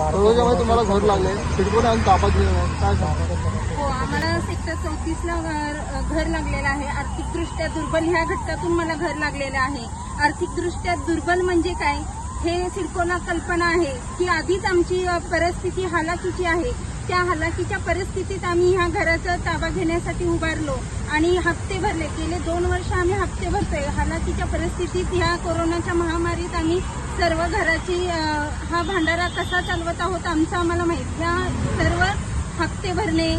रोजामध्ये तुम्हाला घर लागले. सिडकोने आणि ताबा काय हो आम्हाला सेक्टर चौतीसला घर घर लागलेलं आहे. आर्थिकदृष्ट्या दुर्बल ह्या घटकातून मला घर लागलेलं आहे. आर्थिकदृष्ट्या दुर्बल म्हणजे काय? हे सिडकोला कल्पना आहे की आधीच आमची परिस्थिती हालाकीची आहे. त्या हालाकीच्या परिस्थितीत आम्ही ह्या घराचा ताबा घेण्यासाठी उभारलो आणि हप्ते भरले. गेले दोन वर्ष आम्ही हप्ते भरतोय. हालाकीच्या परिस्थितीत ह्या कोरोनाच्या महामारीत आम्ही सर्व घराची हा भांडारा कसा चालवत आहोत आमचं आम्हाला माहीत. ह्या सर्व हप्ते भरणे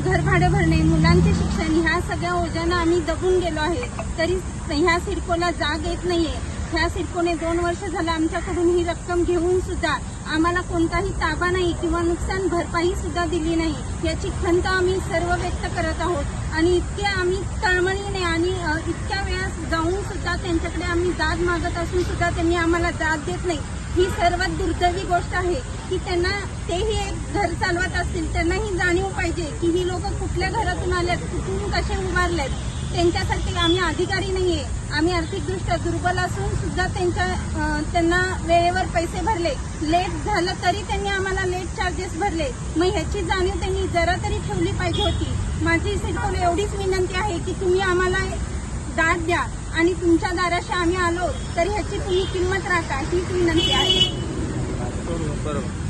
घरभाडे भरणे मुलांचे शिक्षण ह्या सगळ्या ओझ्यानं आम्ही दबून गेलो आहे. तरी ह्या सिडकोला जाग येत नाहीये. ह्या सिडकोने दोन वर्ष झालं आमच्याकडून ही रक्कम घेऊन सुद्धा आम्हाला कोणताही ताबा नाही किंवा नुकसान भरपाई सुद्धा दिली नाही. याची खंत आम्ही सर्व व्यक्त करत आहोत. आणि इतके आम्ही तळमळीने आणि इतक्या वेळास जाऊन सुद्धा त्यांच्याकडे आम्ही दाद मागत असून सुद्धा त्यांनी आम्हाला दाद देत नाही. ही सर्वात दुर्दैवी गोष्ट आहे की त्यांना तेही एक घर चालवत असतील. त्यांनाही जाणीव पाहिजे की ही लोक कुठल्या घरातून आल्यात कुठून कसे उभारलेत. त्यांच्यासाठी आम्ही अधिकारी नाहीये. आम्ही आर्थिकदृष्ट्या दुर्बल असून सुद्धा त्यांच्या त्यांना वेळेवर पैसे भरले. लेट झालं तरी त्यांनी आम्हाला लेट चार्जेस भरले. मग ह्याची जाणीव त्यांनी जरा तरी ठेवली पाहिजे होती. माझी सिडकोला एवढीच विनंती आहे की तुम्ही आम्हाला दाद द्या आणि तुमच्या दाराशी आम्ही आलो तर ह्याची तुम्ही किंमत राखा हीच विनंती आहे. बरोबर.